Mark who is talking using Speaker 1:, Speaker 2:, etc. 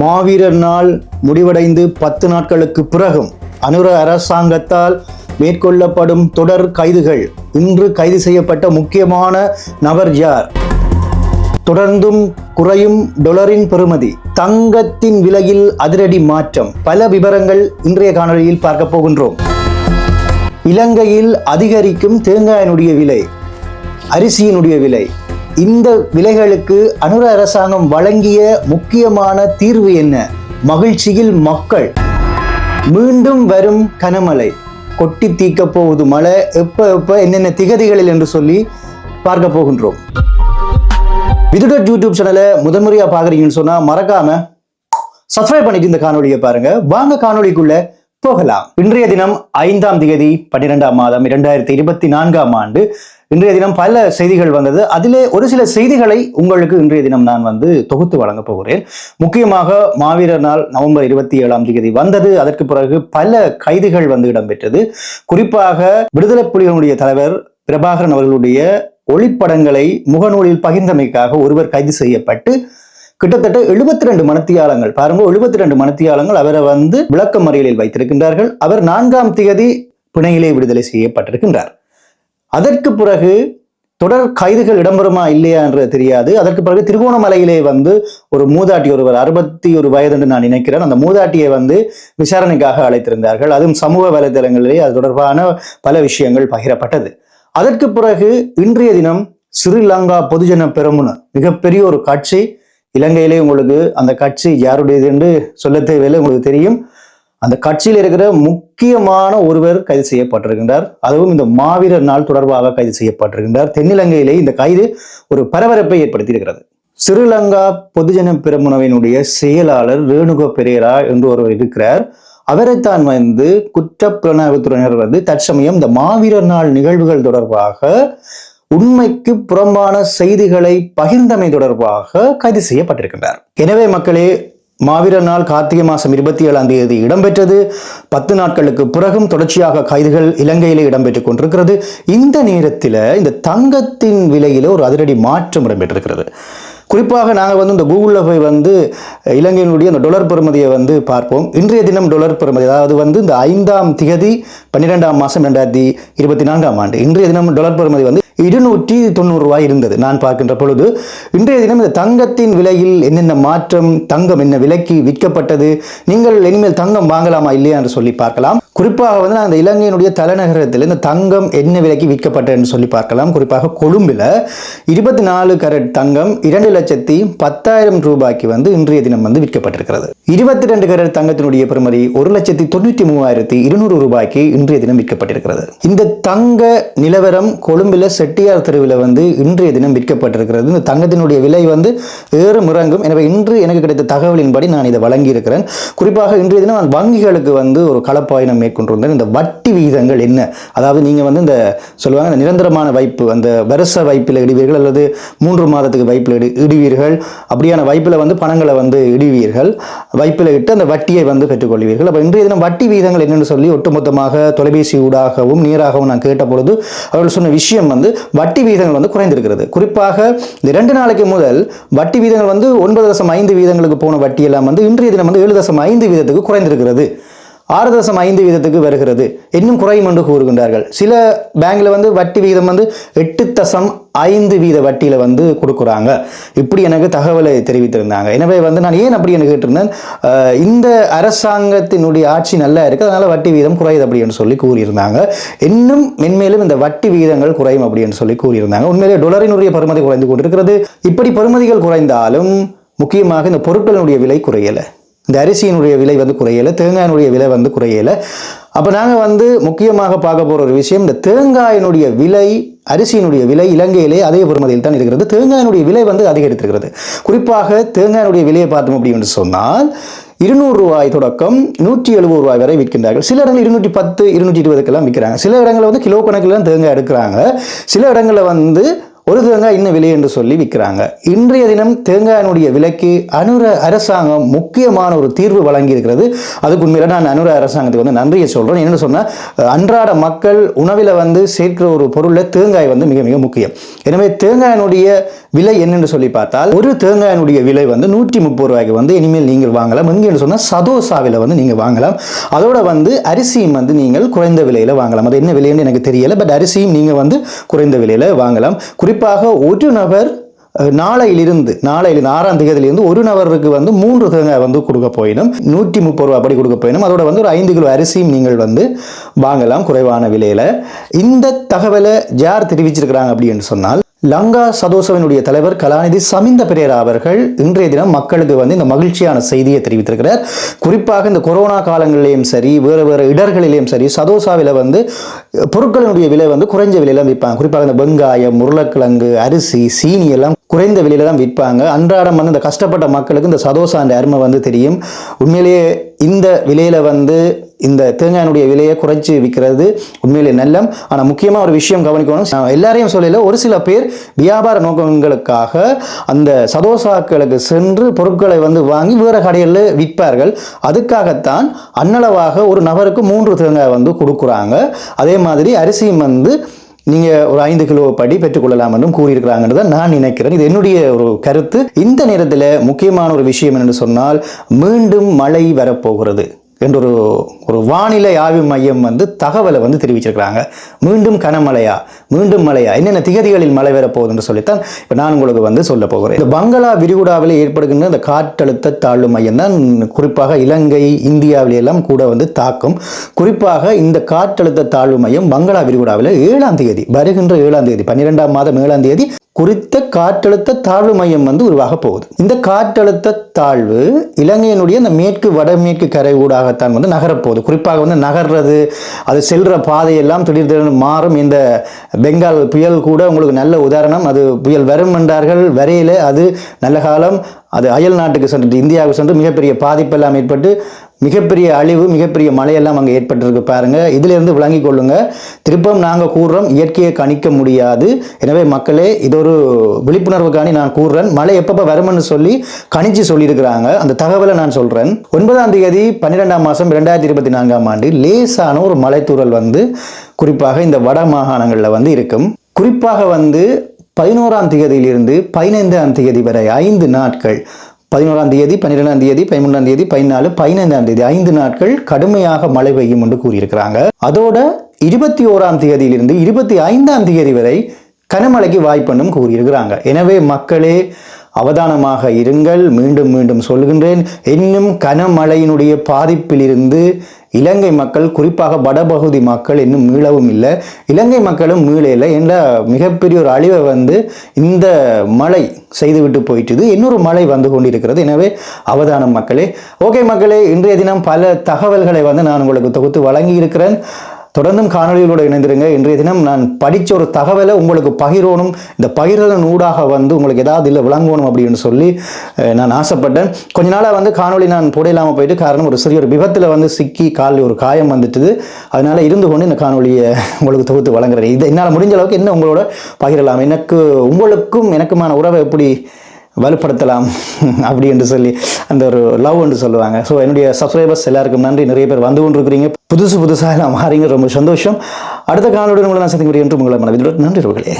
Speaker 1: மாவீரர் நாள் முடிவடைந்து பத்து நாட்களுக்கு பிறகும் அனுர அரசாங்கத்தால் மேற்கொள்ளப்படும் தொடர் கைதுகள் இன்று கைது செய்யப்பட்ட முக்கியமான நபர் யார்? தொடர்ந்தும் குறையும் டொலரின் பெறுமதி தங்கத்தின் விலையில் அதிரடி மாற்றம். பல விவரங்கள் இன்றைய காணொளியில் பார்க்க போகின்றோம். இலங்கையில் அதிகரிக்கும் தேங்காயினுடைய விலை அரிசியினுடைய விலை இந்த விலைகளுக்கு அனுர அரசாங்கம் வழங்கிய முக்கியமான தீர்வு என்ன? மகிழ்ச்சியில் மக்கள். மீண்டும் வரும் கனமழை. கொட்டி தீக்க போவது மழை. எப்ப எப்ப என்னென்ன திகதிகளில் என்று சொல்லி பார்க்க போகின்றோம். விதுடர் யூடியூப் சேனலை முதன்முறையா பாக்குறீங்கன்னு சொன்னா மறக்காம சப்ஸ்கிரைப் பண்ணிட்டு இந்த காணொலியை பாருங்க. வாங்க காணொலிக்குள்ள போகலாம். இன்றைய தினம் ஐந்தாம் தேதி பன்னிரெண்டாம் மாதம் இரண்டாயிரத்தி இருபத்தி நான்காம் ஆண்டு இன்றைய தினம் பல செய்திகள் வந்தது. அதிலே ஒரு சில செய்திகளை உங்களுக்கு இன்றைய தினம் நான் வந்து தொகுத்து வழங்க போகிறேன். முக்கியமாக மாவீரர் நாள் நவம்பர் இருபத்தி ஏழாம் தேதி வந்தது. அதற்கு பிறகு பல கைதுகள் வந்து இடம்பெற்றது. குறிப்பாக விடுதலை புலிகளுடைய தலைவர் பிரபாகரன் அவர்களுடைய ஒளிப்படங்களை முகநூலில் பகிர்ந்தமைக்காக ஒருவர் கைது செய்யப்பட்டு கிட்டத்தட்ட எழுபத்தி ரெண்டு மனத்தியாளங்கள் பாருங்க எழுபத்தி ரெண்டு மனத்தியாளங்கள் அவரை வந்து விளக்க மறியலில் வைத்திருக்கின்றார்கள். அவர் நான்காம் தேதி பிணையிலே விடுதலை செய்யப்பட்டிருக்கின்றார். அதற்கு பிறகு தொடர் கைதுகள் இடம்பெறுமா இல்லையா என்று தெரியாது. அதற்கு பிறகு திருகோணமலையிலே வந்து ஒரு மூதாட்டி ஒருவர் அறுபத்தி ஒரு வயது என்று நான் நினைக்கிறேன் அந்த மூதாட்டியை வந்து விசாரணைக்காக அழைத்திருந்தார்கள். அதுவும் சமூக வலைதளங்களிலே அது தொடர்பான பல விஷயங்கள் பகிரப்பட்டது. அதற்கு பிறகு இன்றைய தினம் ஸ்ரீலங்கா பொதுஜன பெருமுன மிகப்பெரிய ஒரு கட்சி. இலங்கையிலே உங்களுக்கு அந்த கட்சி யாருடையது என்று சொல்ல தேவையில்லை உங்களுக்கு தெரியும். அந்த கட்சியில் இருக்கிற முக்கியமான ஒருவர் கைது செய்யப்பட்டிருக்கின்றார். அதுவும் இந்த மாவீரர் நாள் தொடர்பாக கைது செய்யப்பட்டிருக்கின்றார். தென்னிலங்கையிலே இந்த கைது ஒரு பரபரப்பை ஏற்படுத்தியிருக்கிறது. ஸ்ரீலங்கா பொதுஜன பெருமுனவினுடைய செயலாளர் ரேணுகோ பெரேரா என்று ஒருவர் இருக்கிறார். அவரைத்தான் வந்து குற்றப்புலனாய்வுத்துறையினர் வந்து தற்சமயம் இந்த மாவீரர் நாள் நிகழ்வுகள் தொடர்பாக உண்மைக்கு புறம்பான செய்திகளை பகிர்ந்தமை தொடர்பாக கைது செய்யப்பட்டிருக்கின்றார். எனவே மக்களே மாவீரர் நாள் கார்த்திகை மாதம் இருபத்தி ஏழாம் தேதி இடம்பெற்றது. பத்து நாட்களுக்கு பிறகும் தொடர்ச்சியாக கைதுகள் இலங்கையிலே இடம்பெற்றுக் கொண்டிருக்கிறது. இந்த நேரத்தில் இந்த தங்கத்தின் விலையில் ஒரு அதிரடி மாற்றம் இடம்பெற்றிருக்கிறது. குறிப்பாக நாங்கள் வந்து இந்த கூகுளில் போய் வந்து இலங்கையினுடைய அந்த டொலர் பெறுமதியை வந்து பார்ப்போம். இன்றைய தினம் டொலர் பெறுமதி அதாவது வந்து இந்த ஐந்தாம் திகதி பன்னிரெண்டாம் மாதம் ரெண்டாயிரத்தி இருபத்தி நான்காம் ஆண்டு. இன்றைய தினம் டொலர் பெறுமதி வந்து இருநூற்றி தொண்ணூறு இருந்தது. நான் பார்க்கின்ற பொழுது இன்றைய தினம் இந்த தங்கத்தின் விலையில் என்னென்ன மாற்றம் தங்கம் என்ன விலைக்கு விற்கப்பட்டது நீங்கள் இனிமேல் தங்கம் வாங்கலாமா இல்லையா என்று சொல்லி பார்க்கலாம். குறிப்பாக வந்து நான் இந்த இலங்கையினுடைய தலைநகரத்தில் இந்த தங்கம் என்ன விலைக்கு விற்கப்பட்டது என்று சொல்லி பார்க்கலாம். குறிப்பாக கொழும்பில் இருபத்தி நாலு கரட் தங்கம் இரண்டு லட்சத்தி பத்தாயிரம் ரூபாய்க்கு வந்து இன்றைய தினம் வந்து விற்கப்பட்டிருக்கிறது. இருபத்தி ரெண்டு கரட் தங்கத்தினுடைய பெருமதி ஒரு லட்சத்தி தொண்ணூற்றி மூவாயிரத்தி இருநூறு ரூபாய்க்கு இன்றைய தினம் விற்கப்பட்டிருக்கிறது. இந்த தங்க நிலவரம் கொழும்பில் செட்டியார் தெருவில் வந்து இன்றைய தினம் விற்கப்பட்டிருக்கிறது. இந்த தங்கத்தினுடைய விலை வந்து ஏறும் இறங்கும் எனவே இன்று எனக்கு கிடைத்த தகவலின்படி நான் இதை வழங்கியிருக்கிறேன். குறிப்பாக இன்றைய தினம் நான் வங்கிகளுக்கு வந்து ஒரு களப்பாயினம் மேற்கொண்டிருந்தேன். இந்த வட்டி விகிதங்கள் என்ன? அதாவது நீங்கள் வந்து இந்த சொல்லுவாங்க இந்த நிரந்தரமான வைப்பு அந்த வருஷ வைப்பில் இடுவீர்கள் அல்லது மூன்று மாதத்துக்கு வைப்பில் இடு இடுவீர்கள். அப்படியான வைப்பில் வந்து பணங்களை வந்து இடுவீர்கள். வைப்பில் இட்டு அந்த வட்டியை வந்து பெற்றுக்கொள்வீர்கள். அப்போ இன்றைய தினம் வட்டி விகிதங்கள் என்னென்னு சொல்லி ஒட்டுமொத்தமாக தொலைபேசி ஊடாகவும் நேராகவும் நான் கேட்ட பொழுது அவர்கள் சொன்ன விஷயம் வந்து வட்டி வீதங்கள் வந்து குறைந்திருக்கிறது. குறிப்பாக இந்த ரெண்டு நாளைக்கு முதல் வட்டி வீதங்கள் வந்து ஒன்பது தசம் ஐந்து வீதங்களுக்கு போன வட்டி எல்லாம் வந்து இன்றைய தினம் வந்து ஏழு தசம் ஐந்து வீதத்துக்கு குறைந்திருக்கிறது. ஆறு தசம் ஐந்து வீதத்துக்கு வருகிறது. இன்னும் குறையும் என்று கூறுகின்றார்கள். சில பேங்க்ல வந்து வட்டி விகிதம் வந்து எட்டு தசம் ஐந்து வீத வட்டியில் வந்து கொடுக்குறாங்க. இப்படி எனக்கு தகவலை தெரிவித்திருந்தாங்க. எனவே வந்து நான் ஏன் அப்படி என்று கேட்டிருந்தேன் இந்த அரசாங்கத்தினுடைய ஆட்சி நல்லா இருக்குது அதனால் வட்டி வீதம் குறையுது அப்படின்னு சொல்லி கூறியிருந்தாங்க. இன்னும் மென்மேலும் இந்த வட்டி விகிதங்கள் குறையும் அப்படின்னு சொல்லி கூறியிருந்தாங்க. உண்மையிலே டொலரினுடைய பருமதி குறைந்து கொண்டிருக்கிறது. இப்படி பருமதிகள் குறைந்தாலும் முக்கியமாக இந்த பொருட்களினுடைய விலை குறையலை. இந்த அரிசியினுடைய விலை வந்து குறையலை தேங்காயினுடைய விலை வந்து குறையலை. அப்போ நாங்கள் வந்து முக்கியமாக பார்க்க போகிற ஒரு விஷயம் இந்த தேங்காயினுடைய விலை அரிசியினுடைய விலை இலங்கையிலே அதே பெறுமதியில் தான் இருக்கிறது. தேங்காயினுடைய விலை வந்து அதிகரித்திருக்கிறது. குறிப்பாக தேங்காயினுடைய விலையை பார்த்தோம் அப்படின்னு சொன்னால் இருநூறு ரூபாய் தொடக்கம் நூற்றி எழுபது ரூபாய் வரை விற்கின்றார்கள். சில இடங்கள் இருநூற்றி பத்து இருநூற்றி இருபதுக்கெல்லாம் விற்கிறாங்க. சில இடங்களில் வந்து கிலோ கணக்கில் தான் தேங்காய் எடுக்கிறாங்க. சில இடங்களில் வந்து ஒரு தேங்காய் இன்ன விலை என்று சொல்லி விற்கிறாங்க. இன்றைய தினம் தேங்காயினுடைய விலைக்கு அனுர அரசாங்கம் முக்கியமான ஒரு தீர்வு வழங்கி இருக்கிறது அதுக்கு உண்மையில நான் அனுர அரசாங்கத்துக்கு வந்து நன்றியை சொல்றேன். என்னன்னு சொன்னா அன்றாட மக்கள் உணவில் வந்து சேர்க்கிற ஒரு பொருளில் தேங்காய் வந்து மிக மிக முக்கியம். எனவே தேங்காயினுடைய விலை என்னென்று சொல்லி பார்த்தால் ஒரு தேங்காயினுடைய விலை வந்து நூற்றி முப்பது ரூபாய்க்கு வந்து இனிமேல் நீங்கள் வாங்கலாம். எங்கேன்னு சொன்னால் சதோசாவில் வந்து நீங்கள் வாங்கலாம். அதோட வந்து அரிசியும் வந்து நீங்கள் குறைந்த விலையில் வாங்கலாம். அது என்ன விலைன்னு எனக்கு தெரியல பட் அரிசியும் நீங்கள் வந்து குறைந்த விலையில் வாங்கலாம். குறிப்பாக ஒரு நபர் நாளையிலிருந்து நாளையிலிருந்து ஆறாம் தேதியிலிருந்து ஒரு நபருக்கு வந்து மூன்று தேங்காய் வந்து கொடுக்க போயிடும் நூற்றி முப்பது ரூபா அப்படி கொடுக்க போயிடும் அதோட வந்து ஒரு ஐந்து கிலோ அரிசியும் நீங்கள் வந்து வாங்கலாம் குறைவான விலையில். இந்த தகவலை யார் தெரிவிச்சிருக்கிறாங்க அப்படின்னு சொன்னால் லங்கா சதோசவனுடைய தலைவர் கலாநிதி சமிந்த பெரேரா அவர்கள் இன்றைய தினம் மக்களுக்கு வந்து இந்த மகிழ்ச்சியான செய்தியை தெரிவித்திருக்கிறார். குறிப்பாக இந்த கொரோனா காலங்களிலேயும் சரி வேறு வேறு இடர்களிலேயும் சரி சதோசாவில் வந்து பொருட்களினுடைய விலை வந்து குறைஞ்ச விலையில விற்பாங்க. குறிப்பாக இந்த வெங்காயம் உருளைக்கிழங்கு அரிசி சீனி எல்லாம் குறைந்த விலையில தான் விற்பாங்க. அன்றாடம் வந்து இந்த கஷ்டப்பட்ட மக்களுக்கு இந்த சதோசா அந்த அருமை வந்து தெரியும். உண்மையிலேயே இந்த விலையில வந்து இந்த தேங்காயினுடைய விலையை குறைச்சி விற்கிறது உண்மையிலே நல்லம். ஆனால் முக்கியமாக ஒரு விஷயம் கவனிக்கணும். எல்லாரையும் சொல்லல ஒரு சில பேர் வியாபார நோக்கங்களுக்காக அந்த சதோசாக்களுக்கு சென்று பொருட்களை வந்து வாங்கி வேறு கடையில் விற்பார்கள். அதுக்காகத்தான் அன்னளவாக ஒரு நபருக்கு மூன்று தேங்காய் வந்து கொடுக்குறாங்க. அதே மாதிரி அரிசியும் வந்து நீங்கள் ஒரு ஐந்து கிலோ படி பெற்றுக்கொள்ளலாம் என்றும் கூறியிருக்கிறாங்கன்னு தான் நான் நினைக்கிறேன். இது என்னுடைய ஒரு கருத்து. இந்த நேரத்தில் முக்கியமான ஒரு விஷயம் என்னென்னு சொன்னால் மீண்டும் மழை வரப்போகிறது. என்ற ஒரு ஒரு வானிலை ஆய்வு மையம் வந்து தகவலை வந்து தெரிவிச்சிருக்கிறாங்க. மீண்டும் கனமழையா? மீண்டும் மழையா? என்னென்ன திகதிகளில் மழை வரப்போகுதுன்னு சொல்லித்தான் இப்போ நான் உங்களுக்கு வந்து சொல்ல போகிறேன். இந்த பங்களா விரிகுடாவில் ஏற்படுகின்ற இந்த காற்றழுத்த தாழ்வு மையம் தான் குறிப்பாக இலங்கை இந்தியாவில எல்லாம் கூட வந்து தாக்கும். குறிப்பாக இந்த காற்றழுத்த தாழ்வு மையம் பங்களா விரிகுடாவில் ஏழாம் தேதி வருகின்ற ஏழாம் தேதி பன்னிரெண்டாம் மாதம் ஏழாம் தேதி குறித்த காற்றழுத்த தாழ்வு மையம் வந்து உருவாக போகுது. இந்த காற்றழுத்த தாழ்வு இலங்கையினுடைய அந்த மேற்கு வடமேற்கு கரை ஊடாகத்தான் வந்து நகரப்போகுது குறிப்பாக வந்து நகர்றது அது செல்ற பாதையெல்லாம் திடீர் திடீர்னு மாறும். இந்த பெங்கால் புயல் கூட உங்களுக்கு நல்ல உதாரணம். அது புயல் வரும் என்றார்கள். வரையில அது நல்ல காலம். அது அயல் நாட்டுக்கு சென்று இந்தியாவுக்கு சென்று மிகப்பெரிய பாதிப்பெல்லாம் ஏற்பட்டு மிகப்பெரிய அழிவு மிகப்பெரிய மழையெல்லாம் அங்கே ஏற்பட்டிருக்கு பாருங்க. இதிலிருந்து விளங்கிக் கொள்ளுங்க. திருப்பம் நாங்கள் கூறுறோம் இயற்கையை கணிக்க முடியாது. எனவே மக்களே இது ஒரு விழிப்புணர்வுக்காணி நான் கூறுறேன். மழை எப்பப்போ வரும்னு சொல்லி கணிச்சு சொல்லியிருக்கிறாங்க. அந்த தகவலை நான் சொல்கிறேன் ஒன்பதாம் தேதி பன்னிரெண்டாம் மாதம் ரெண்டாயிரத்தி இருபத்தி நான்காம் ஆண்டு லேசான ஒரு மலைத்தூரல் வந்து குறிப்பாக இந்த வட மாகாணங்களில் வந்து இருக்கும். குறிப்பாக வந்து பதினோராம் தேதியிலிருந்து பதினைந்தாம் தேதி வரை ஐந்து நாட்கள் பதினோராம் தேதி பன்னிரெண்டாம் தேதி பதிமூன்றாம் தேதி பதினாலு பதினைந்தாம் தேதி ஐந்து நாட்கள் கடுமையாக மழை பெய்யும் என்று கூறியிருக்கிறாங்க. அதோட இருபத்தி ஓராம் தேதியிலிருந்து இருபத்தி ஐந்தாம் தேதி வரை கனமழைக்கு வாய்ப்புன்னு கூறியிருக்கிறாங்க. எனவே மக்களே அவதானமாக இருங்கள் மீண்டும் மீண்டும் சொல்கின்றேன் இன்னும் கனமழையினுடைய பாதிப்பிலிருந்து இலங்கை மக்கள் குறிப்பாக வடபகுதி மக்கள் இன்னும் மீளவும் இல்லை. இலங்கை மக்களும் மீளல என்ற மிகப்பெரிய ஒரு அழிவை வந்து இந்த மழை செய்துவிட்டு போயிட்டுது. இன்னொரு மழை வந்து கொண்டிருக்கிறது. எனவே அவதானம் மக்களே. ஓகே மக்களே இன்றைய தினம் பல தகவல்களை வந்து நான் உங்களுக்கு தொகுத்து வழங்கி இருக்கிறேன் தொடர்ந்தும் காணொலிகளோடு இணைந்திருங்க. இன்றைய தினம் நான் படித்த ஒரு தகவலை உங்களுக்கு பகிரணும். இந்த பகிர்றதன் ஊடாக வந்து உங்களுக்கு ஏதாவது இல்லை விளங்கணும் அப்படின்னு சொல்லி நான் ஆசைப்பட்டேன். கொஞ்ச நாளாக வந்து காணொலி நான் போடையில்லாமல் இல்லாமல் போயிட்டு காரணம் ஒரு சிறிய ஒரு விபத்தில் வந்து சிக்கி காலில் ஒரு காயம் வந்துட்டுது. அதனால் இருந்து கொண்டு இந்த காணொலியை உங்களுக்கு தொகுத்து வழங்குறேன். இது என்னால் முடிஞ்ச அளவுக்கு என்ன உங்களோட பகிரலாம்? எனக்கு உங்களுக்கும் எனக்குமான உறவை எப்படி வலுப்படுத்தலாம் அப்படி என்று சொல்லி அந்த ஒரு லவ் என்று சொல்லுவாங்க. ஸோ என்னுடைய சப்ஸ்கிரைபர்ஸ் எல்லாருக்கும் நன்றி. நிறைய பேர் வந்து கொண்டிருக்கிறீங்க. புதுசு புதுசாக நான் மாறிங்க ரொம்ப சந்தோஷம். அடுத்த காலோடு உங்களை நான் சந்திக்க முடியும் என்று உங்களை மனதில் நன்றி அவர்களே.